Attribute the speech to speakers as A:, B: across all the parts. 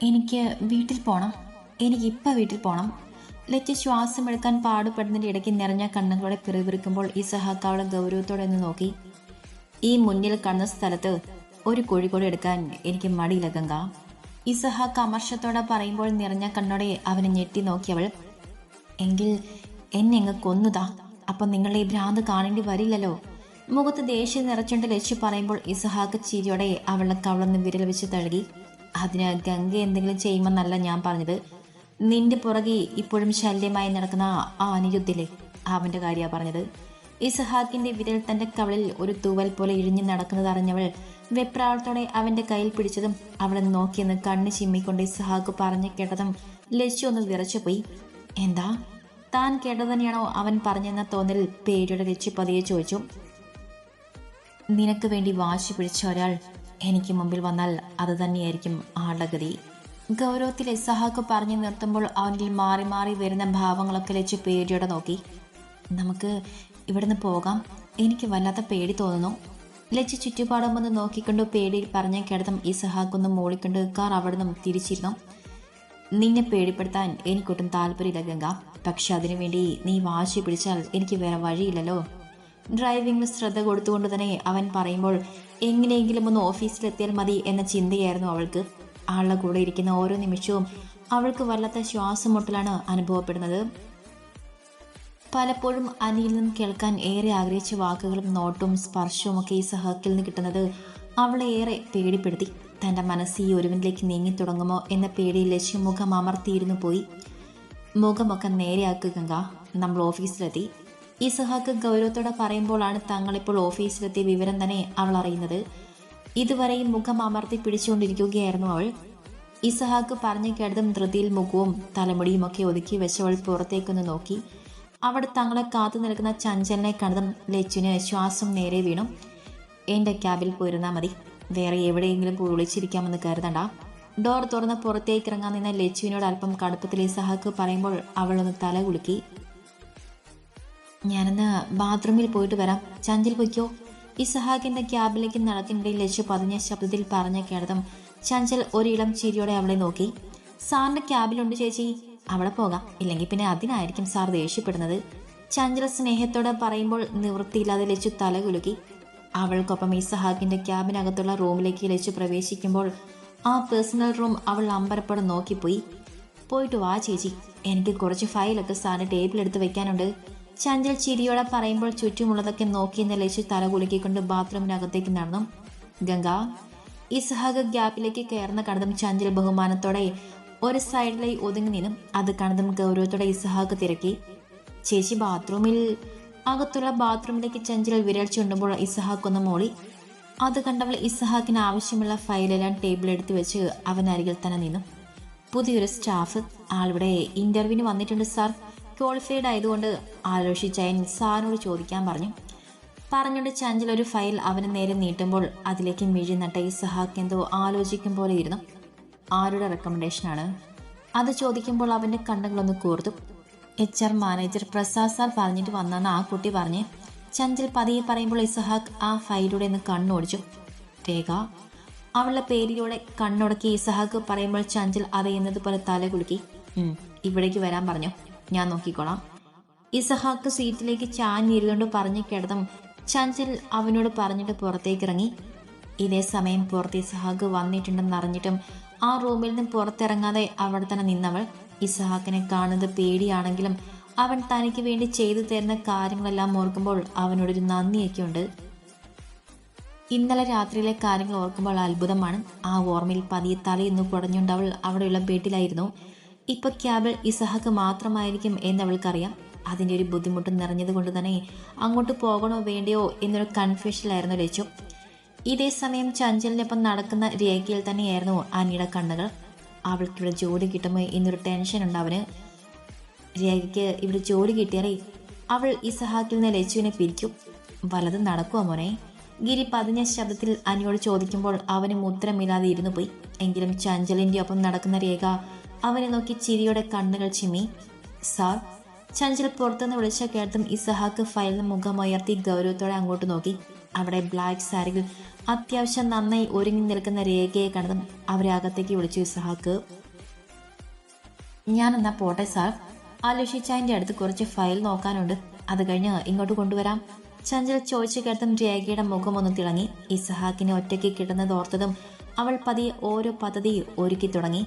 A: എനിക്ക് വീട്ടിൽ പോകണം എനിക്ക് ഇപ്പം വീട്ടിൽ പോകണം ലച്ച ശ്വാസം എടുക്കാൻ പാടുപെടുന്നതിന്റെ ഇടയ്ക്ക് നിറഞ്ഞ കണ്ണുകളോടെ ഈ സഹാക്കാവളെ ഗൗരവത്തോടെ ഒന്ന് നോക്കി. ഈ മുന്നിൽ കാണുന്ന സ്ഥലത്ത് ഒരു കോഴിക്കോട് എടുക്കാൻ എനിക്ക് മടിയില്ല ഗംഗ. ഇസഹാക്ക് അമർഷത്തോടെ പറയുമ്പോൾ നിറഞ്ഞ കണ്ണോടെ അവനെ ഞെട്ടി നോക്കിയവൾ എങ്കിൽ എന്നെ അങ്ങ് കൊന്നുതാ അപ്പം നിങ്ങളുടെ ഈ ഭ്രാന്ത് കാണേണ്ടി വരില്ലല്ലോ. മുഖത്ത് ദേഷ്യം നിറച്ചുകൊണ്ട് ലക്ഷ്യം പറയുമ്പോൾ ഇസഹാക്ക് ചിരിയോടെ അവളെ കവളന്ന് വിരൽ വെച്ച് തഴുകി. അതിന് ഗംഗ എന്തെങ്കിലും ചെയ്യുമെന്നല്ല ഞാൻ പറഞ്ഞത്. നിന്റെ പുറകെ ഇപ്പോഴും ശല്യമായി നടക്കുന്ന ആ അനിരുദ്ധിലെ അവന്റെ കാര്യമാണ് പറഞ്ഞത്. ഇസഹാക്കിന്റെ വിരൽ തന്റെ കവളിൽ ഒരു തൂവൽ പോലെ ഇഴിഞ്ഞു നടക്കുന്നത് അറിഞ്ഞവൾ വെപ്രാളത്തോടെ അവന്റെ കയ്യിൽ പിടിച്ചതും അവളെ നോക്കിയെന്ന് കണ്ണ് ചിമ്മിക്കൊണ്ട് ഇസഹാക്ക് പറഞ്ഞു കേട്ടതും ലച്ചു ഒന്ന് വിറച്ചുപോയി എന്താ? താൻ കേട്ടത് തന്നെയാണോ അവൻ പറഞ്ഞെന്ന തോന്നൽ? പേടിയുടെ ലച്ചു പതിയെ ചോദിച്ചു. നിനക്ക് വേണ്ടി വാശി പിടിച്ച ഒരാൾ എനിക്ക് മുമ്പിൽ വന്നാൽ അത് തന്നെയായിരിക്കും ആളുടെ ഗതി. ഗൗരവത്തിൽ ഇസഹാക്ക് പറഞ്ഞു നിർത്തുമ്പോൾ അവനിൽ മാറി മാറി വരുന്ന ഭാവങ്ങളൊക്കെ ലച്ച് പേടിയോടെ നോക്കി. നമുക്ക് ഇവിടുന്ന് പോകാം. എനിക്ക് വല്ലാത്ത പേടി തോന്നുന്നു. ലച്ച് ചുറ്റുപാടും വന്ന് നോക്കിക്കൊണ്ട് പേടിയിൽ പറഞ്ഞ കിടത്തും ഇസഹാക്കൊന്ന് മൂളിക്കൊണ്ട് കാർ അവിടെ നിന്നും തിരിച്ചിരുന്നു. നിന്നെ പേടിപ്പെടുത്താൻ എനിക്കൊട്ടും താല്പര്യമില്ല ഗംഗ. പക്ഷെ അതിനുവേണ്ടി നീ വാശി പിടിച്ചാൽ എനിക്ക് വേറെ വഴിയില്ലല്ലോ. ഡ്രൈവിംഗിൽ ശ്രദ്ധ കൊടുത്തുകൊണ്ട് തന്നെ അവൻ പറയുമ്പോൾ എങ്ങനെയെങ്കിലും ഒന്ന് ഓഫീസിലെത്തിയാൽ മതി എന്ന ചിന്തയായിരുന്നു അവൾക്ക്. ആളുടെ കൂടെ ഇരിക്കുന്ന ഓരോ നിമിഷവും അവൾക്ക് വല്ലാത്ത ശ്വാസമുട്ടലാണ് അനുഭവപ്പെടുന്നത്. പലപ്പോഴും അനിയിൽ നിന്നും കേൾക്കാൻ ഏറെ ആഗ്രഹിച്ച വാക്കുകളും നോട്ടും സ്പർശവും ഒക്കെ ഈ സഹക്കിൽ നിന്ന് കിട്ടുന്നത് അവളെ ഏറെ പേടിപ്പെടുത്തി. തന്റെ മനസ്സ് ഈ ഒരുവിനിലേക്ക് നീങ്ങി തുടങ്ങുമോ എന്ന പേടിയിൽ ലക്ഷ്യം മുഖം അമർത്തിയിരുന്നു പോയി. മുഖമൊക്കെ നേരെയാക്കുക നമ്മൾ ഓഫീസിലെത്തി. ഈ സഹാക്ക് ഗൗരവത്തോടെ പറയുമ്പോഴാണ് തങ്ങളിപ്പോൾ ഓഫീസിലെത്തിയ വിവരം തന്നെ അവൾ അറിയുന്നത്. ഇതുവരെയും മുഖം അമർത്തി പിടിച്ചുകൊണ്ടിരിക്കുകയായിരുന്നു അവൾ. ഇസഹാക്ക് പറഞ്ഞു കേട്ടതും ധൃതിയിൽ മുഖവും തലമുടിയും ഒക്കെ ഒതുക്കി വെച്ചവൾ പുറത്തേക്കൊന്ന് നോക്കി. അവിടെ തങ്ങളെ കാത്തു നിൽക്കുന്ന ചഞ്ചലിനെ കണ്ടതും ലച്ചുവിന് ശ്വാസം നേരെ വീണു. എന്റെ ക്യാബിൽ പോയിരുന്നാൽ മതി. വേറെ എവിടെയെങ്കിലും പോയി ഒളിച്ചിരിക്കാമെന്ന് കരുതണ്ട ഡോർ തുറന്ന് പുറത്തേക്ക് ഇറങ്ങാൻ നിന്ന ലച്ചുവിനോട് അല്പം കടുപ്പത്തിൽ ഇസഹാക്ക് പറയുമ്പോൾ അവളൊന്ന് തല കുലുക്കി. ഞാനെന്ന് ബാത്റൂമിൽ പോയിട്ട് വരാം. ചഞ്ചൽ പൊയ്ക്കോ. ഇസഹാക്കിന്റെ ക്യാബിലേക്ക് നടക്കിനിടയിൽ ലക്ഷ്യ പതിഞ്ഞ ശബ്ദത്തിൽ പറഞ്ഞ കേട്ടതും ചഞ്ചൽ ഒരിളം ചിരിയോടെ അവളെ നോക്കി. സാറിന്റെ ക്യാബിലുണ്ട് ചേച്ചി. അവിടെ പോകാം. ഇല്ലെങ്കിൽ പിന്നെ അതിനായിരിക്കും സാർ ദേഷ്യപ്പെടുന്നത്. ചഞ്ചൽ സ്നേഹത്തോടെ പറയുമ്പോൾ നിവൃത്തിയില്ലാതെ ലച്ചു തല കുലുക്കി. അവൾക്കൊപ്പം ഇസഹാക്കിന്റെ ക്യാബിനകത്തുള്ള റൂമിലേക്ക് ലച്ചു പ്രവേശിക്കുമ്പോൾ ആ പേഴ്സണൽ റൂം അവൾ അമ്പരപ്പോടെ നോക്കിപ്പോയി. പോയിട്ട് വാ ചേച്ചി. എനിക്ക് കുറച്ച് ഫയലൊക്കെ സാറിന് ടേബിളെടുത്ത് വെക്കാനുണ്ട്. ചഞ്ചൽ ചിരിയോടെ പറയുമ്പോൾ ചുറ്റുമുള്ളതൊക്കെ നോക്കി നിലച്ച് തല കുലുക്കിക്കൊണ്ട് ബാത്റൂമിനകത്തേക്ക് നടന്നു. ഗംഗ ഇസ്ഹാഖ് ഗ്യാപ്പിലേക്ക് കയറുന്ന കണ്ടതും ചാഞ്ചൽ ബഹുമാനത്തോടെ ഒരു സൈഡിലായി ഒതുങ്ങി നിന്നും. അത് കണ്ടതും ഗൗരവത്തോടെ ഇസ്ഹാഖ് തിരക്കി. ചേച്ചി ബാത്റൂമിൽ അകത്തുള്ള ബാത്റൂമിലേക്ക് ചഞ്ചൽ വിരൽ ചുണ്ടുമ്പോൾ ഇസ്ഹാഖ് ഒന്ന് മോളി അത് കണ്ടവൾ ഇസ്ഹാഖിന് ആവശ്യമുള്ള ഫയലെല്ലാം എടുത്തു വെച്ച് അവൻ അരികിൽ തന്നെ നിന്നു. പുതിയൊരു സ്റ്റാഫ് ആളിവിടെ ഇന്റർവ്യൂവിന് വന്നിട്ടുണ്ട് സാർ. ക്വാളിഫൈഡ് ആയതുകൊണ്ട് ആലോചിച്ചയൻ സാറിനോട് ചോദിക്കാൻ പറഞ്ഞു. പറഞ്ഞുകൊണ്ട് ചഞ്ചൽ ഒരു ഫയൽ അവന് നേരെ നീട്ടുമ്പോൾ അതിലേക്ക് മിഴി നട്ട ഈ സഹാക്ക് എന്തോ ആലോചിക്കും പോലെ ഇരുന്നു. ആരുടെ റെക്കമെൻഡേഷനാണ് അത് ചോദിക്കുമ്പോൾ അവന്റെ കണ്ണുകളൊന്ന് കൂർത്തു. H R manager Prasad sir പറഞ്ഞിട്ട് വന്നെന്ന് ആ കുട്ടി പറഞ്ഞ്. ചഞ്ചൽ പതിയെ പറയുമ്പോൾ ഇസഹാക്ക് ആ ഫയലിലൂടെ ഒന്ന് കണ്ണോടിച്ചു. രേഖ. അവളുടെ പേരിലൂടെ കണ്ണുടക്കി ഇസഹാക്ക് പറയുമ്പോൾ ചഞ്ചൽ അറിയുന്നത് പോലെ തല കുലുക്കി. ഇവിടേക്ക് വരാൻ പറഞ്ഞു. ഞാൻ നോക്കിക്കോളാം. ഇസഹാക്ക് സീറ്റിലേക്ക് ചാഞ്ഞിരുന്നുകൊണ്ട് പറഞ്ഞു കിടന്നും. ചഞ്ചൽ അവനോട് പറഞ്ഞിട്ട് പുറത്തേക്ക് ഇറങ്ങി ഇതേ സമയം പുറത്ത് ഇസഹാക്ക് വന്നിട്ടുണ്ടെന്ന് അറിഞ്ഞിട്ടും ആ റൂമിൽ നിന്ന് പുറത്തിറങ്ങാതെ അവിടെ തന്നെ നിന്നവൾ ഇസഹാക്കിനെ കാണുന്നത് പേടിയാണെങ്കിലും അവൻ തനിക്ക് വേണ്ടി ചെയ്തു തരുന്ന കാര്യങ്ങളെല്ലാം ഓർക്കുമ്പോൾ അവനോടൊരു നന്ദിയൊക്കെ ഉണ്ട് ഇന്നലെ രാത്രിയിലെ കാര്യങ്ങൾ ഓർക്കുമ്പോൾ അത്ഭുതമാണ്. ആ ഓർമ്മയിൽ പതിയെ തലയൊന്നു കുടഞ്ഞുകൊണ്ട് അവൾ അവിടെയുള്ള ബെഡിലായിരുന്നു. ഇപ്പൊ ക്യാബിൽ ഇസഹക്ക് മാത്രമായിരിക്കും എന്ന് എന്നവൾക്കറിയാം. അതിന്റെ ഒരു ബുദ്ധിമുട്ട് നിറഞ്ഞതുകൊണ്ട് തന്നെ അങ്ങോട്ട് പോകണോ വേണ്ടയോ എന്നൊരു കൺഫ്യൂഷനിലായിരുന്നു ലച്ചു ഇതേ സമയം ചഞ്ചലിനൊപ്പം നടക്കുന്ന രേഖയിൽ തന്നെയായിരുന്നു അനിയുടെ കണ്ണുകൾ. അവൾക്കിവിടെ ജോലി കിട്ടുമോ എന്നൊരു ടെൻഷൻ ഉണ്ട് അവന്. രേഖയ്ക്ക് ഇവിടെ ജോലി കിട്ടിയാലേ അവൾ ഇസഹാക്കിൽ നിന്ന് ലച്ചുവിനെ പിരിക്കും. വലത് നടക്കുമോ മോനെ? ഗിരി പതിഞ്ഞ ശബ്ദത്തിൽ അനിയോട് ചോദിക്കുമ്പോൾ അവന് ഉത്തരമില്ലാതെ ഇരുന്നു പോയി. എങ്കിലും ചഞ്ചലിന്റെ ഒപ്പം നടക്കുന്ന രേഖ അവനെ നോക്കി ചിരിയുടെ കണ്ണുകൾ ചിമ്മി. സാർ ചഞ്ചൽ പുറത്തുനിന്ന് വിളിച്ച കേട്ടും ഇസഹാക്ക് ഫയലിന് മുഖമുയർത്തി ഗൗരവത്തോടെ അങ്ങോട്ട് നോക്കി. അവിടെ ബ്ലാക്ക് സാരികൾ അത്യാവശ്യം നന്നായി ഒരുങ്ങി നിൽക്കുന്ന രേഖയെ കണ്ടതും അവരെ അകത്തേക്ക് വിളിച്ചു ഇസഹാക്ക്. ഞാൻ എന്നാ പോട്ടെ സാർ. ആലോചിച്ചതിന്റെ അടുത്ത് കുറച്ച് ഫയൽ നോക്കാനുണ്ട്. അത് കഴിഞ്ഞ് ഇങ്ങോട്ട് കൊണ്ടുവരാം. ചഞ്ചൽ ചോദിച്ചു കേട്ടതും രേഖയുടെ മുഖം ഒന്ന് തിളങ്ങി. ഇസഹാക്കിനെ ഒറ്റയ്ക്ക് കിട്ടുന്നത് ഓർത്തതും അവൾ പതിയെ ഓരോ പദ്ധതി ഒരുക്കി തുടങ്ങി.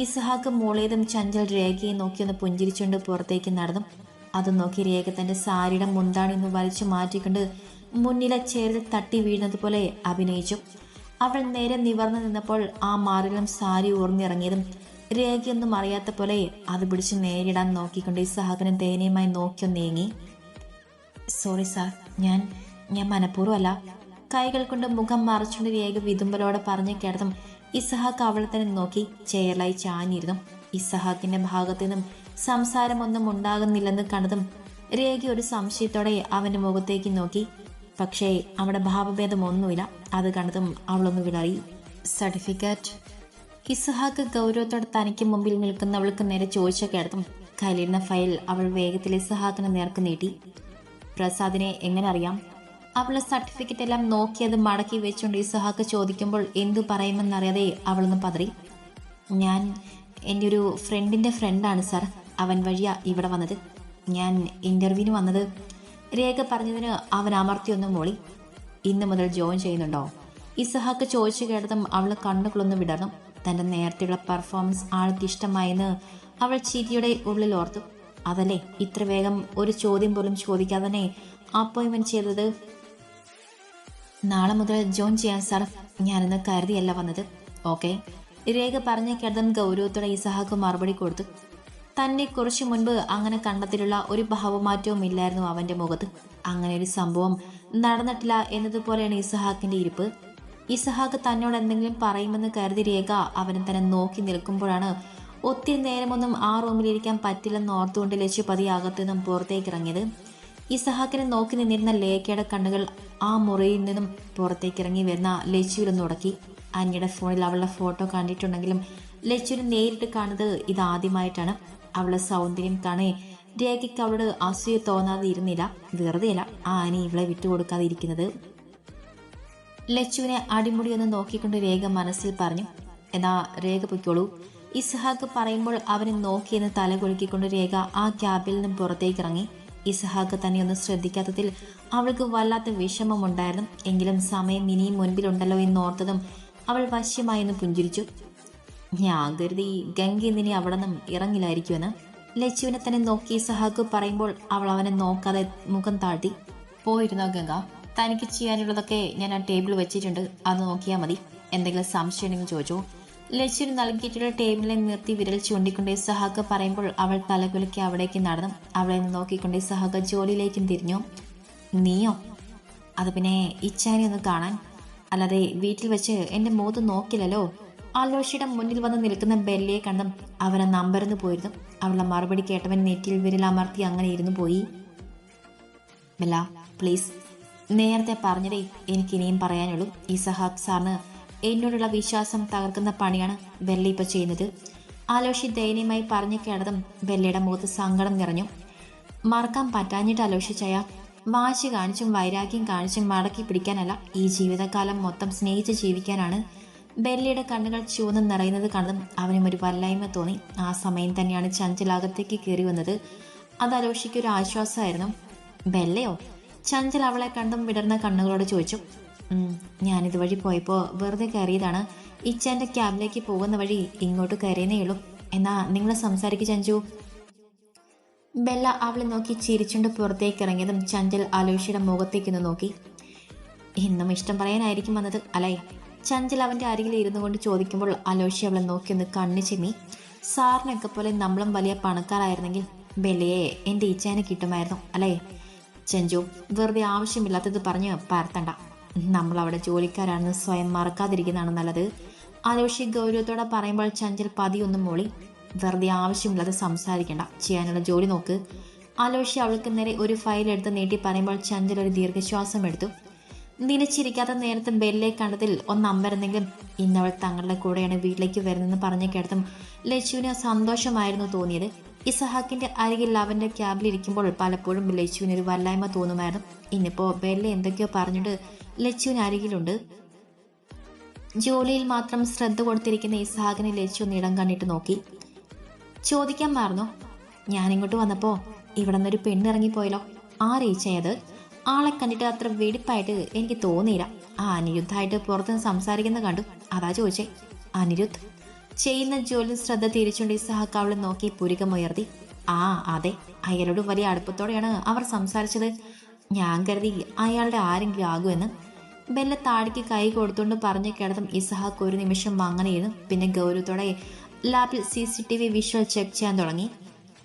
A: ഇസഹാക്ക് മോളേതും ചഞ്ചൽ രേഖയെ നോക്കിയൊന്ന് പുഞ്ചിരിച്ചുകൊണ്ട് പുറത്തേക്ക് നടന്നു. അത് നോക്കി രേഖ തന്റെ സാരിയുടെ മുന്താണി ഒന്ന് വലിച്ചു മാറ്റിക്കൊണ്ട് മുന്നിലെ ചേരിൽ തട്ടി വീഴുന്നത് പോലെ അഭിനയിച്ചു. അവൾ നേരെ നിവർന്നു നിന്നപ്പോൾ ആ മാറിലും സാരി ഊർന്നിറങ്ങിയതും രേഖയൊന്നും അറിയാത്ത പോലെ അത് പിടിച്ച് നേരിടാൻ നോക്കിക്കൊണ്ട് ഇസ്ഹാക്കിന് ദയനീയമായി നോക്കിയൊന്ന് നീങ്ങി. സോറി സാർ ഞാൻ ഞാൻ മനഃപൂർവമല്ല. കൈകൾ കൊണ്ട് മുഖം മറച്ചുകൊണ്ട് രേഖ വിതുമ്പലോടെ പറഞ്ഞു കേട്ടതും ഇസഹാക്ക് അവളെ തന്നെ നോക്കി ചെയറിലായി ചാഞ്ഞിരുന്നു. ഇസഹാക്കിന്റെ ഭാഗത്തു നിന്നും സംസാരമൊന്നും ഉണ്ടാകുന്നില്ലെന്ന് കണ്ടതും രേഖ ഒരു സംശയത്തോടെ അവന്റെ മുഖത്തേക്ക് നോക്കി. പക്ഷേ അവിടെ ഭാവഭേദമൊന്നുമില്ല. അത് കണ്ടതും അവളൊന്ന് വിളറി. സർട്ടിഫിക്കറ്റ്? ഇസഹാക്ക് ഗൗരവത്തോടെ തനിക്ക് മുമ്പിൽ നിൽക്കുന്നവൾക്ക് നേരെ ചോദിച്ച കേട്ടതും കയ്യിലിരുന്ന ഫയൽ അവൾ വേഗത്തിൽ ഇസഹാക്കിന് നേർക്ക് നീട്ടി. പ്രസാദിനെ എങ്ങനെ അറിയാം? അവളെ സർട്ടിഫിക്കറ്റ് എല്ലാം നോക്കിയത് മടക്കി വെച്ചുകൊണ്ട് ഇസഹാക്ക് ചോദിക്കുമ്പോൾ എന്തു പറയുമെന്നറിയാതെ അവളൊന്ന് പതറി. ഞാൻ എന്റെ ഒരു ഫ്രണ്ടിന്റെ ഫ്രണ്ടാണ് സാർ അവൻ വഴിയാ ഇവിടെ വന്നത്. ഞാൻ ഇന്റർവ്യൂവിന് വന്നത്. രേഖ പറഞ്ഞതിന് അവൻ അമർത്തിയൊന്നും മോളി. ഇന്ന് മുതൽ ജോയിൻ ചെയ്യുന്നുണ്ടോ? ഇസഹാക്ക് ചോദിച്ചു കേട്ടതും അവൾ കണ്ണുകളൊന്ന് വിടർന്നു. തന്റെ നേരത്തെയുള്ള പെർഫോമൻസ് ആൾക്ക് ഇഷ്ടമായെന്ന് അവൾ ചിരിയുടെ ഉള്ളിൽ ഓർത്തു. അതല്ലേ? ഇത്ര വേഗം ഒരു ചോദ്യം പോലും ചോദിക്കാതെ തന്നെ അപ്പോയിൻമെന്റ് ചെയ്തത്? നാളെ മുതൽ ജോയിൻ ചെയ്യാൻ സാർ ഞാനെന്ന് കരുതിയല്ല വന്നത്. ഓക്കെ? രേഖ പറഞ്ഞ കേട്ടതും ഗൗരവത്തോടെ ഇസഹാക്ക് മറുപടി കൊടുത്തു. തന്നെ കുറച്ചു മുൻപ് അങ്ങനെ കണ്ടതിലുള്ള ഒരു ഭാവമാറ്റവും ഇല്ലായിരുന്നു അവന്റെ മുഖത്ത്. അങ്ങനെ ഒരു സംഭവം നടന്നിട്ടില്ല എന്നതുപോലെയാണ് ഇസഹാക്കിന്റെ ഇരിപ്പ്. ഇസഹാക്ക് തന്നോട് എന്തെങ്കിലും പറയുമെന്ന് കരുതി രേഖ അവനെ തന്നെ നോക്കി നിൽക്കുമ്പോഴാണ് ഒത്തിരി നേരമൊന്നും ആ റൂമിലിരിക്കാൻ പറ്റില്ലെന്ന് ഓർത്തുകൊണ്ട് ലക്ഷ്യപതി അകത്തു അകത്തുനിന്നും പുറത്തേക്ക് ഇറങ്ങിയത്. ഇസഹാക്കിനെ നോക്കി നിന്നിരുന്ന ലേഖയുടെ കണ്ണുകൾ ആ മുറിയിൽ നിന്നും പുറത്തേക്ക് ഇറങ്ങി വരുന്ന ലച്ചുവിലൊന്ന് ഉടക്കി. അന്യയുടെ ഫോണിൽ അവളുടെ ഫോട്ടോ കണ്ടിട്ടുണ്ടെങ്കിലും ലച്ചുവിനെ നേരിട്ട് കാണുന്നത് ഇതാദ്യമായിട്ടാണ്. അവളുടെ സൗന്ദര്യം കാണേ രേഖയ്ക്ക് അവളോട് അസൂയ തോന്നാതെ ഇരുന്നില്ല. വെറുതെയല്ല ആ അനി ഇവളെ വിട്ടുകൊടുക്കാതെ ഇരിക്കുന്നത് ലച്ചുവിനെ അടിമുടിയൊന്ന് നോക്കിക്കൊണ്ട് രേഖ മനസ്സിൽ പറഞ്ഞു എന്നാ രേഖ പൊയ്ക്കോളൂ. ഇസ്ഹാക്ക് പറയുമ്പോൾ അവനെ നോക്കിയെന്ന് തല കുലുക്കിക്കൊണ്ട് രേഖ ആ ക്യാബിൽ നിന്നും പുറത്തേക്ക് ഇറങ്ങി. ഇസ്ഹാക്ക് തന്നെയൊന്നും ശ്രദ്ധിക്കാത്തതിൽ അവൾക്ക് വല്ലാത്ത വിഷമമുണ്ടായിരുന്നു. എങ്കിലും സമയം ഇനിയും മുൻപിലുണ്ടല്ലോ എന്നോർത്തതും അവൾ വശ്യമായൊന്ന് പുഞ്ചിരിച്ചു. ഞാൻ കരുതി ഗംഗ ഇന്നിനി അവിടെ നിന്നും ഇറങ്ങില്ലായിരിക്കുമെന്ന്. ലച്ചുവിനെ തന്നെ നോക്കി ഇസഹാക്ക് പറയുമ്പോൾ അവൾ അവനെ നോക്കാതെ മുഖം താഴ്ത്തി. പോയിരുന്നോ ഗംഗ? തനിക്ക് ചെയ്യാനുള്ളതൊക്കെ ഞാൻ ആ ടേബിൾ വെച്ചിട്ടുണ്ട്. അത് നോക്കിയാൽ മതി. എന്തെങ്കിലും സംശയം ഉണ്ടെങ്കിൽ ചോദിച്ചോ. ലച്ചുവിന് നൽകിയിട്ടുള്ള ടേബിളിൽ നിർത്തി വിരൽ ചൂണ്ടിക്കൊണ്ട് സഹാക്ക് പറയുമ്പോൾ അവൾ തലകുലുക്കി അവിടേക്ക് നടന്നു. അവളെ നോക്കിക്കൊണ്ട് സഹാക്ക് ജോലിയിലേക്കും തിരിഞ്ഞു. നീയോ? അത് പിന്നെ ഇച്ചാനെ ഒന്ന് കാണാൻ? അല്ലാതെ വീട്ടിൽ വെച്ച് എന്റെ മുഖത്ത് നോക്കില്ലല്ലോ? ആലോഷിയുടെ മുന്നിൽ വന്ന് നിൽക്കുന്ന ബെല്ലയെ കണ്ടും അവനെ നമ്പരന്ന് പോയിരുന്നു. അവളുടെ മറുപടി കേട്ടവൻ നെറ്റിയിൽ വിരൽ അമർത്തി അങ്ങനെ ഇരുന്നു പോയി. പ്ലീസ് നേരത്തെ പറഞ്ഞതേ എനിക്കിനിയും പറയാനുള്ളൂ. ഈ സഹാബ് സാറിന് എന്നോടുള്ള വിശ്വാസം തകർക്കുന്ന പണിയാണ് ബെല്ല ഇപ്പൊ ചെയ്യുന്നത്. ആലോഷി ദയനീയമായി പറഞ്ഞു കേട്ടതും ബെല്ലയുടെ മുഖത്ത് സങ്കടം നിറഞ്ഞു. മറക്കാൻ പറ്റാഞ്ഞിട്ട് അലോഷിച്ചയ വാശി കാണിച്ചും വൈരാഗ്യം കാണിച്ചും മടക്കി പിടിക്കാനല്ല ഈ ജീവിതകാലം മൊത്തം സ്നേഹിച്ച് ജീവിക്കാനാണ് ബെല്ലിയുടെ കണ്ണുകൾ ചുവന്ന് നിറയുന്നത് കണ്ടതും അവനും ഒരു വല്ലായ്മ തോന്നി. ആ സമയം തന്നെയാണ് ചഞ്ചലാകത്തേക്ക് കയറി വന്നത്. അത് അലോഷിക്കൊരു ആശ്വാസമായിരുന്നു. ബെല്ലയോ? ചഞ്ചൽ അവളെ കണ്ടും വിടർന്ന കണ്ണുകളോട് ചോദിച്ചു. "ഉം, ഞാനിതുവഴി പോയപ്പോൾ വെറുതെ കയറിയതാണ്. ഇച്ചാന്റെ ക്യാബിലേക്ക് പോകുന്ന വഴി ഇങ്ങോട്ട് കയറിയേ ഉള്ളൂ. എന്നാ നിങ്ങൾ സംസാരിക്ക് ചഞ്ചു. ബെല്ല അവളെ നോക്കി ചിരിച്ചുകൊണ്ട് പുറത്തേക്ക് ഇറങ്ങിയതും ചഞ്ചൽ അലോഷിയുടെ മുഖത്തേക്കൊന്ന് നോക്കി. ഇന്നും ഇഷ്ടം പറയാനായിരിക്കും വന്നത് അല്ലേ? ചഞ്ചൽ അവന്റെ അരികിൽ ഇരുന്നു കൊണ്ട് ചോദിക്കുമ്പോൾ അലോഷി അവളെ നോക്കി ഒന്ന് കണ്ണു ചെമ്മി. സാറിനൊക്കെ പോലെ നമ്മളും വലിയ പണക്കാരായിരുന്നെങ്കിൽ ബെല്ലയെ എന്റെ ഇച്ചാനെ കിട്ടുമായിരുന്നു അല്ലേ? ചഞ്ചു വെറുതെ ആവശ്യമില്ലാത്തത് പറഞ്ഞ് പരത്തണ്ട. നമ്മൾ അവിടെ ജോലിക്കാരാണെന്ന് സ്വയം മറക്കാതിരിക്കുന്നതാണ് നല്ലത്. അനുഷി ഗൗരവത്തോടെ പറയുമ്പോൾ ചഞ്ചൽ പതിയൊന്നും മോളി. വെറുതെ ആവശ്യമില്ലാതെ സംസാരിക്കണ്ട. ചെയ്യാനുള്ള ജോലി നോക്ക്. അലോഷി അവൾക്ക് നേരെ ഒരു ഫയൽ എടുത്ത് നീട്ടി പറയുമ്പോൾ ചഞ്ചൽ ഒരു ദീർഘശ്വാസം എടുത്തു. നിലച്ചിരിക്കാത്ത നേരത്തെ ബെല്ലെ കണ്ടതിൽ ഒന്ന് അമ്പരുന്നെങ്കിലും ഇന്നവൾ തങ്ങളുടെ കൂടെയാണ് വീട്ടിലേക്ക് വരുന്നതെന്ന് പറഞ്ഞ കേട്ടതും ലച്ചുവിന് സന്തോഷമായിരുന്നു തോന്നിയത്. ഇസഹാക്കിന്റെ അരികിൽ അവന്റെ ക്യാബിൽ ഇരിക്കുമ്പോൾ പലപ്പോഴും ലച്ചുവിന് ഒരു വല്ലായ്മ തോന്നുമായിരുന്നു. ഇന്നിപ്പോ ബെല്ല എന്തൊക്കെയോ പറഞ്ഞിട്ട് ലച്ചുവിന് അരികിലുണ്ട്. ജോലിയിൽ മാത്രം ശ്രദ്ധ കൊടുത്തിരിക്കുന്ന ഇസഹാക്കിനെ ലച്ചു ഇടം കണ്ടിട്ട് നോക്കി. ചോദിക്കാൻ മാറുന്നു ഞാനിങ്ങോട്ട് വന്നപ്പോൾ ഇവിടെ നിന്നൊരു പെണ്ണിറങ്ങിപ്പോയല്ലോ ആരയിച്ചത് ആളെ കണ്ടിട്ട് അത്ര വെടിപ്പായിട്ട് എനിക്ക് തോന്നിയില്ല. ആ അനിരുദ്ധായിട്ട് പുറത്തുനിന്ന് സംസാരിക്കുന്ന കണ്ടു. അതാ ചോദിച്ചേ. അനിരുദ്ധ് ചെയ്യുന്ന ജോലി ശ്രദ്ധ തിരിച്ചുകൊണ്ട് ഇസഹാക്ക് അവളെ നോക്കി പുരികമുയർത്തി. ആ അതെ അയാളോട് വലിയ അടുപ്പത്തോടെയാണ് അവർ സംസാരിച്ചത്. ഞാൻ കരുതി അയാളുടെ ആരെങ്കിലും ആകുമെന്ന്. ബെല്ല താടിക്ക് കൈ കൊടുത്തുകൊണ്ട് പറഞ്ഞു കിടത്തും ഇസഹാക്ക് ഒരു നിമിഷം അങ്ങനെയിരുന്നു പിന്നെ ഗൗരവത്തോടെ ലാബിൽ C C T V visual check ചെയ്യാൻ തുടങ്ങി.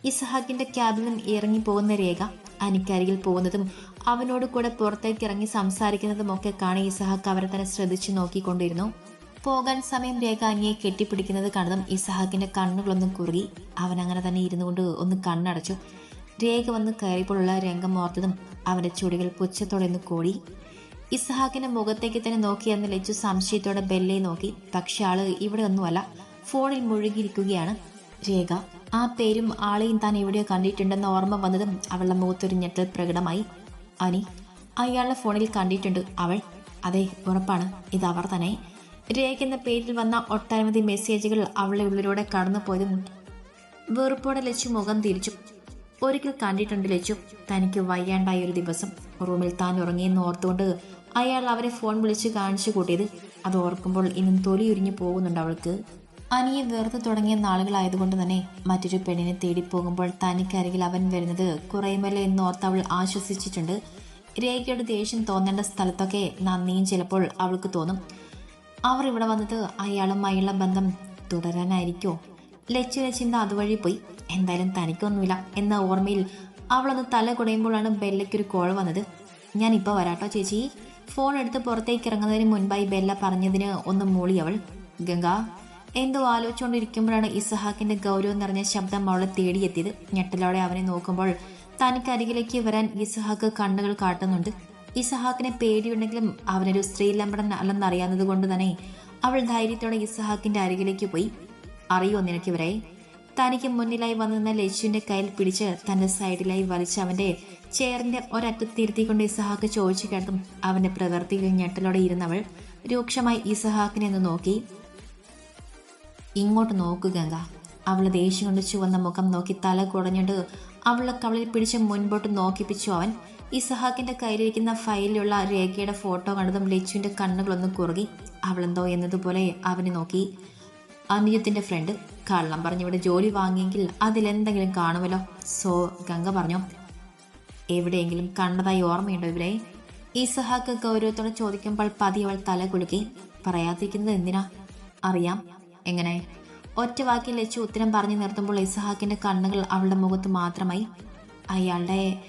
A: ഇസഹാക്കിന്റെ ക്യാബിൽ ഇറങ്ങി പോകുന്ന രേഖ അനിക്കരികിൽ പോകുന്നതും അവനോട് കൂടെ പുറത്തേക്ക് ഇറങ്ങി സംസാരിക്കുന്നതും ഒക്കെ കാണി ഇസഹാക്ക് അവരെ തന്നെ ശ്രദ്ധിച്ചു നോക്കിക്കൊണ്ടിരുന്നു. പോകാൻ സമയം രേഖ അനിയെ കെട്ടിപ്പിടിക്കുന്നത് കണ്ടതും ഇസഹാക്കിന്റെ കണ്ണുകളൊന്നും കുറുകി അവൻ അങ്ങനെ തന്നെ ഇരുന്നു കൊണ്ട് ഒന്ന് കണ്ണടച്ചു. രേഖ വന്ന് കയറിയപ്പോഴുള്ള രംഗം ഓർത്തതും അവന്റെ ചുടികൾ പുച്ഛത്തോടെ ഒന്ന് കോടി ഇസഹാക്കിന്റെ മുഖത്തേക്ക് തന്നെ നോക്കി അന്ന് ലച്ചു സംശയത്തോടെ ബെല്ലെ നോക്കി. പക്ഷെ ആൾ ഇവിടെ ഒന്നുമല്ല ഫോണിൽ മുഴുകിയിരിക്കുകയാണ്. രേഖ ആ പേരും ആളെയും താൻ എവിടെയോ കണ്ടിട്ടുണ്ടെന്ന ഓർമ്മ വന്നതും അവളുടെ മുഖത്തൊരു ഞെട്ടൽ പ്രകടമായി. അനി അയാളുടെ ഫോണിൽ കണ്ടിട്ടുണ്ട് അവൾ. അതെ ഉറപ്പാണ്. ഇത് അവർ തന്നെ രേഖ എന്ന പേരിൽ വന്ന ഒട്ടനവധി മെസ്സേജുകൾ അവളെ ഉള്ളിലൂടെ കടന്നു പോയതും വെറുപ്പോടെ ലച്ചു മുഖം തിരിച്ചു. ഒരിക്കൽ കണ്ടിട്ടുണ്ട് ലച്ചു. തനിക്ക് വയ്യാണ്ടായ ഒരു ദിവസം. റൂമിൽ താൻ ഉറങ്ങിയെന്ന് ഓർത്തുകൊണ്ട് അയാൾ അവരെ ഫോൺ വിളിച്ച് കാണിച്ചു കൂട്ടിയത്. അത് ഓർക്കുമ്പോൾ ഇന്നും തൊലി ഉരിഞ്ഞു പോകുന്നുണ്ട് അവൾക്ക്. അനിയെ വെറുതെ തുടങ്ങിയ നാളുകളായതുകൊണ്ട് തന്നെ മറ്റൊരു പെണ്ണിനെ തേടി പോകുമ്പോൾ തനിക്കരികിൽ അവൻ വരുന്നത് കുറയുമല്ലോ എന്ന് ഓർത്ത് അവൾ ആശ്വസിച്ചിട്ടുണ്ട്. രേഖയുടെ ദേഷ്യം തോന്നേണ്ട സ്ഥലത്തൊക്കെ നന്ദിയും ചിലപ്പോൾ അവൾക്ക് തോന്നും. അവർ ഇവിടെ വന്നത് അയാളുമായുള്ള ബന്ധം തുടരാനായിരിക്കോ? ലച്ചുവിന്റെ ചിന്ത അതുവഴി പോയി. എന്തായാലും തനിക്കൊന്നുമില്ല എന്ന ഓർമ്മയിൽ അവളൊന്ന് തല കുടയുമ്പോഴാണ് ബെല്ലയ്ക്കൊരു കോൾ വന്നത്. ഞാൻ ഇപ്പോൾ വരാട്ടോ ചേച്ചി. ഫോൺ എടുത്ത് പുറത്തേക്ക് ഇറങ്ങുന്നതിന് മുൻപായി ബെല്ല പറഞ്ഞതിന് ഒന്ന് മൂളി അവൾ. ഗംഗ എന്തോ ആലോചിച്ചുകൊണ്ടിരിക്കുമ്പോഴാണ് ഇസഹാക്കിന്റെ ഗൗരവം നിറഞ്ഞ ശബ്ദം അവളെ തേടിയെത്തിയത്. ഞെട്ടലോടെ അവനെ നോക്കുമ്പോൾ തനിക്ക് അരികിലേക്ക് വരാൻ ഇസഹാക്ക് കണ്ണുകൾ കാട്ടുന്നുണ്ട്. ഇസഹാക്കിനെ പേടിയുണ്ടെങ്കിലും അവനൊരു സ്ത്രീലമ്പടൻ അല്ലെന്നറിയാവുന്നത് കൊണ്ട് തന്നെ അവൾ ധൈര്യത്തോടെ ഇസഹാക്കിന്റെ അരികിലേക്ക് പോയി. അറിയോ നിനക്കിവരെ? തനിക്ക് മുന്നിലായി വന്നിരുന്ന ലച്ചുവിന്റെ കയ്യിൽ പിടിച്ച് തന്റെ സൈഡിലായി വലിച്ച് അവന്റെ ചെയറിന്റെ ഒരറ്റത്തിരുത്തിക്കൊണ്ട് ഇസഹാക്ക് ചോദിച്ചു കേട്ടതും അവന്റെ പ്രവൃത്തിയിൽ ഞെട്ടലോടെ ഇരുന്നവൾ രൂക്ഷമായി ഇസഹാക്കിനെ ഒന്ന് നോക്കി. ഇങ്ങോട്ട് നോക്കു ഗംഗ. അവൾ ദേഷ്യം കൊണ്ട് ചുവന്ന മുഖം നോക്കി തല കുടഞ്ഞിട്ട് അവളെ കവളിൽ പിടിച്ച് മുൻപോട്ട് നോക്കിപ്പിച്ചു അവൻ. ഇസഹാക്കിന്റെ കയ്യിലിരിക്കുന്ന ഫയലിലുള്ള രേഖയുടെ ഫോട്ടോ കണ്ടതും ലച്ചുവിന്റെ കണ്ണുകളൊന്ന് കുറുകി അവളെന്തോ എന്നതുപോലെ അവനെ നോക്കി. അനുജത്തിന്റെ ഫ്രണ്ട് കള്ളം പറഞ്ഞിവിടെ ജോലി വാങ്ങിയെങ്കിൽ അതിലെന്തെങ്കിലും കാണുമല്ലോ. സോ ഗംഗ പറഞ്ഞു. എവിടെയെങ്കിലും കണ്ടതായി ഓർമ്മയുണ്ടോ ഇവരെ ഇസഹാക്ക് ഗൗരവത്തോടെ ചോദിക്കുമ്പോൾ പതി അവൾ തല കുലുക്കി. പറയാതിരിക്കുന്നത് എന്തിനാ? അറിയാം. എങ്ങനെ? ഒറ്റ വാക്കിൽ ലച്ചു ഉത്തരം പറഞ്ഞു നിർത്തുമ്പോൾ ഇസഹാക്കിന്റെ കണ്ണുകൾ അവളുടെ മുഖത്ത് മാത്രമായി. അയാളുടെ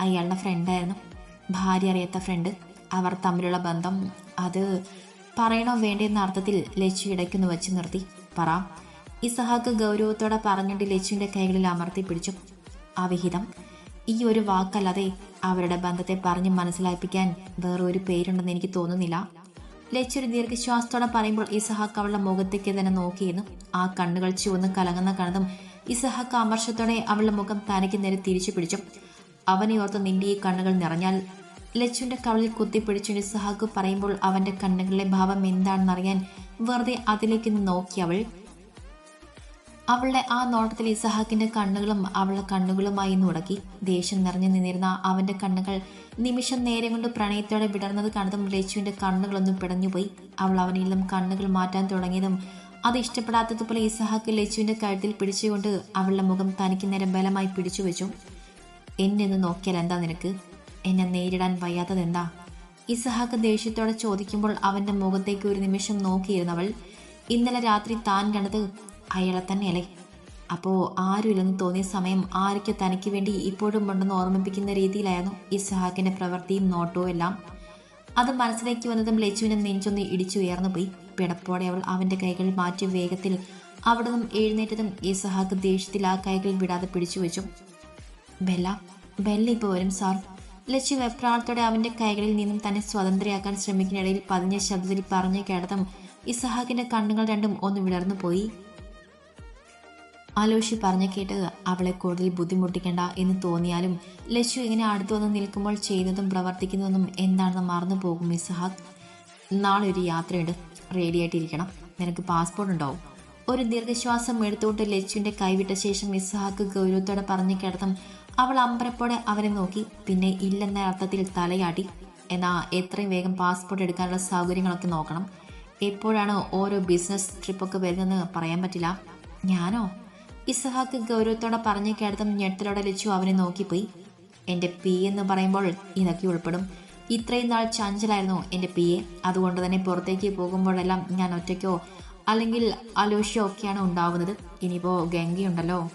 A: അയാളുടെ ഫ്രണ്ടായിരുന്നു ഭാര്യ അറിയാത്ത ഫ്രണ്ട് അവർ തമ്മിലുള്ള ബന്ധം അത് പറയണോ വേണ്ടെന്ന അർത്ഥത്തിൽ ലച്ചു ഇടയ്ക്കൊന്ന് വെച്ച് നിർത്തി. പറ. ഇസഹാക്ക് ഗൗരവത്തോടെ പറഞ്ഞിട്ട് ലച്ചുവിന്റെ കൈകളിൽ അമർത്തി പിടിച്ചു. അവിഹിതം. ഈ ഒരു വാക്കല്ലാതെ അവരുടെ ബന്ധത്തെ പറഞ്ഞ് വേറെ ഒരു പേരുണ്ടെന്ന് എനിക്ക് തോന്നുന്നില്ല. ലച്ചു ഒരു ദീർഘശ്വാസത്തോടെ പറയുമ്പോൾ ഇസഹാക്ക് അവളുടെ മുഖത്തേക്ക് തന്നെ നോക്കിയിരുന്നു. ആ കണ്ണുകൾ ചുവന്ന് കലങ്ങുന്ന കണതും ഇസഹാക്ക് അമർഷത്തോടെ അവളുടെ മുഖം തനിക്ക് നേരെ തിരിച്ചു പിടിച്ചു. അവനെ ഓർത്ത് നിന്റെ ഈ കണ്ണുകൾ നിറഞ്ഞാൽ ലച്ചുവിന്റെ കവളിൽ കുത്തിപ്പിടിച്ചു നിസ്സഹാക്ക് പറയുമ്പോൾ അവന്റെ കണ്ണുകളിലെ ഭാവം എന്താണെന്നറിയാൻ വെറുതെ അതിലേക്ക് നോക്കി അവൾ. അവളുടെ ആ നോട്ടത്തിൽ ഇസഹാക്കിന്റെ കണ്ണുകളും അവളുടെ കണ്ണുകളുമായി നുടക്കി ദേഷ്യം നിറഞ്ഞു നിന്നിരുന്ന അവന്റെ കണ്ണുകൾ നിമിഷം നേരം കൊണ്ട് പ്രണയത്തോടെ വിടർന്നത് കണ്ടതും ലച്ചുവിന്റെ കണ്ണുകളൊന്നും പിടഞ്ഞുപോയി. അവൾ അവനിൽ നിന്നും കണ്ണുകൾ മാറ്റാൻ തുടങ്ങിയതും അത് ഇഷ്ടപ്പെടാത്തതുപോലെ ഇസഹാക്ക് ലച്ചുവിന്റെ കഴുത്തിൽ പിടിച്ചുകൊണ്ട് അവളുടെ മുഖം തനിക്ക് നേരെ ബലമായി പിടിച്ചു വെച്ചു എന്നെ ഒന്ന് നോക്കിയാൽ എന്താ നിനക്ക്? എന്നെ നേരിടാൻ വയ്യാത്തതെന്താ? ഇസഹാക്ക് ദേഷ്യത്തോടെ ചോദിക്കുമ്പോൾ അവന്റെ മുഖത്തേക്ക് ഒരു നിമിഷം നോക്കിയിരുന്നവൾ ഇന്നലെ രാത്രി താൻ കണ്ടത് അയാളെ തന്നെയല്ലേ? അപ്പോൾ ആരുമില്ലെന്ന് തോന്നിയ സമയം ആരൊക്കെ തനിക്ക് വേണ്ടി ഇപ്പോഴും ഉണ്ടെന്ന് ഓർമ്മിപ്പിക്കുന്ന രീതിയിലായിരുന്നു ഇസഹാക്കിന്റെ പ്രവൃത്തിയും നോട്ടവും എല്ലാം. അത് മനസ്സിലേക്ക് വന്നതും ലച്ചുവിനെ നെഞ്ചൊന്ന് ഇടിച്ചു ഉയർന്നു പോയി. പിടപ്പോടെ അവൾ അവന്റെ കൈകൾ മാറ്റി വേഗത്തിൽ അവിടെ നിന്നും എഴുന്നേറ്റതും ഇസഹാക്ക് ദേഷ്യത്തിൽ ആ കൈകൾ വിടാതെ പിടിച്ചു വെച്ചു ബെല്ല ബെല്ല ഇപ്പോൾ വരും സാർ. ലച്ചു വെപ്രാളത്തോടെ അവന്റെ കൈകളിൽ നിന്നും തന്നെ സ്വതന്ത്രയാക്കാൻ ശ്രമിക്കുന്നിടയിൽ പതിഞ്ഞ ശബ്ദത്തിൽ പറഞ്ഞു കേട്ടതും ഇസഹാക്കിന്റെ കണ്ണുകൾ രണ്ടും ഒന്ന് വിടർന്നു പോയി. ആലോഷി പറഞ്ഞു കേട്ട് അവളെ കൂടുതൽ ബുദ്ധിമുട്ടിക്കേണ്ട എന്ന് തോന്നിയാലും ലച്ചു ഇങ്ങനെ അടുത്തു വന്ന് നിൽക്കുമ്പോൾ ചെയ്യുന്നതും പ്രവർത്തിക്കുന്നതും എന്താണെന്ന് മറന്നു പോകും ഇസഹാക്ക്. നാളെ ഒരു യാത്രയുണ്ട്. റെഡിയായിട്ടിരിക്കണം നിനക്ക് പാസ്പോർട്ട് ഉണ്ടാവും. ഒരു ദീർഘശ്വാസം എടുത്തുകൊണ്ട് ലച്ചുവിന്റെ കൈവിട്ട ശേഷം ഇസ്ഹാക്ക് ഗൗരവത്തോടെ പറഞ്ഞു കിടത്തും. അവൾ അമ്പരപ്പോടെ അവനെ നോക്കി. പിന്നെ ഇല്ലെന്ന അർത്ഥത്തിൽ തലയാടി. എന്നാ എത്രയും വേഗം പാസ്പോർട്ട് എടുക്കാനുള്ള സൗകര്യങ്ങളൊക്കെ നോക്കണം. എപ്പോഴാണ് ഓരോ ബിസിനസ് ട്രിപ്പൊക്കെ വരുന്നതെന്ന് പറയാൻ പറ്റില്ല. ഞാനോ? ഇസഹാക്ക് ഗൗരവത്തോടെ പറഞ്ഞു കേട്ടതും ഞെട്ടലോടെ ലച്ചു അവനെ നോക്കിപ്പോയി. എന്റെ പി എന്ന് പറയുമ്പോൾ ഇതൊക്കെ ഉൾപ്പെടും. ഇത്രയും നാൾ ചഞ്ചലായിരുന്നു എന്റെ പി എ. അതുകൊണ്ട് തന്നെ പുറത്തേക്ക് പോകുമ്പോഴെല്ലാം ഞാൻ ഒറ്റയ്ക്കോ അല്ലെങ്കിൽ അലോഷ്യോ ഒക്കെയാണ് ഉണ്ടാവുന്നത്. ഇനിയിപ്പോൾ ഗംഗയുണ്ടല്ലോ.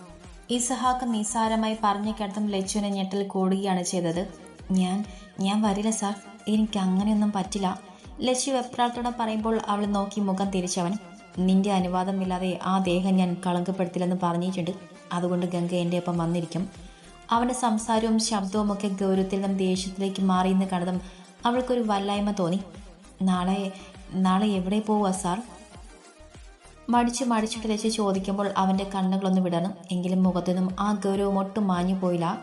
A: ഇസഹാക്ക് നിസാരമായി പറഞ്ഞു കിടത്തും ലച്ചുവിനെ ഞെട്ടൽ കൂടുകയാണ് ചെയ്തത്. ഞാൻ ഞാൻ വരില്ല സാർ. എനിക്ക് അങ്ങനെയൊന്നും പറ്റില്ല. ലച്ചു വെപ്രാളത്തോടെ പറയുമ്പോൾ അവൾ നോക്കി മുഖം തിരിച്ചവൻ. നിന്റെ അനുവാദമില്ലാതെ ആ ദേഹം ഞാൻ കളങ്കപ്പെടുത്തില്ലെന്ന് പറഞ്ഞിട്ടുണ്ട്. അതുകൊണ്ട് ഗംഗ എന്റെ ഒപ്പം വന്നിരിക്കും. അവന്റെ സംസാരവും ശബ്ദവും ഒക്കെ ഗൗരവത്തിൽ നിന്നും ദേഷ്യത്തിലേക്ക് മാറിയെന്ന് കണ്ടതും അവൾക്കൊരു വല്ലായ്മ തോന്നി. നാളെ നാളെ എവിടെ പോവുക സാർ? മടിച്ച് മടിച്ചിട്ട് വെച്ച് ചോദിക്കുമ്പോൾ അവന്റെ കണ്ണുകളൊന്നും വിടണം. എങ്കിലും മുഖത്തുനിന്നും ആ ഗൗരവം ഒട്ടും മാഞ്ഞു പോയില്ല.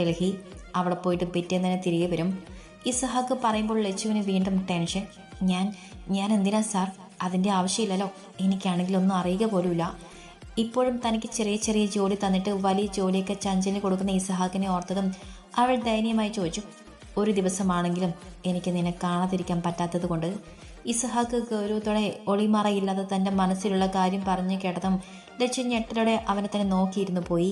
A: ഡൽഹി അവിടെ പോയിട്ട് പിറ്റേന്ന് തന്നെ തിരികെ വരും. ഇസഹാക്ക് പറയുമ്പോൾ ലച്ചുവിന് വീണ്ടും ടെൻഷൻ. ഞാൻ ഞാൻ എന്തിനാ സാർ? അതിന്റെ ആവശ്യമില്ലല്ലോ. എനിക്കാണെങ്കിൽ ഒന്നും അറിയുക പോലുമില്ല. ഇപ്പോഴും തനിക്ക് ചെറിയ ചെറിയ ജോലി തന്നിട്ട് വലിയ ജോലിയൊക്കെ ചഞ്ചലിന് കൊടുക്കുന്ന ഇസഹാക്കിനെ ഓർത്തതും അവൾ ദയനീയമായി ചോദിച്ചു. ഒരു ദിവസമാണെങ്കിലും എനിക്ക് നിന്നെ കാണാതിരിക്കാൻ പറ്റാത്തത് കൊണ്ട് ഇസഹാക്ക് ഗൗരവത്തോടെ ഒളിമറയില്ലാതെ തന്റെ മനസ്സിലുള്ള കാര്യം പറഞ്ഞു കേട്ടതും ലക്ഷ്യം ഞെട്ടലോടെ അവനെ തന്നെ നോക്കിയിരുന്നു പോയി.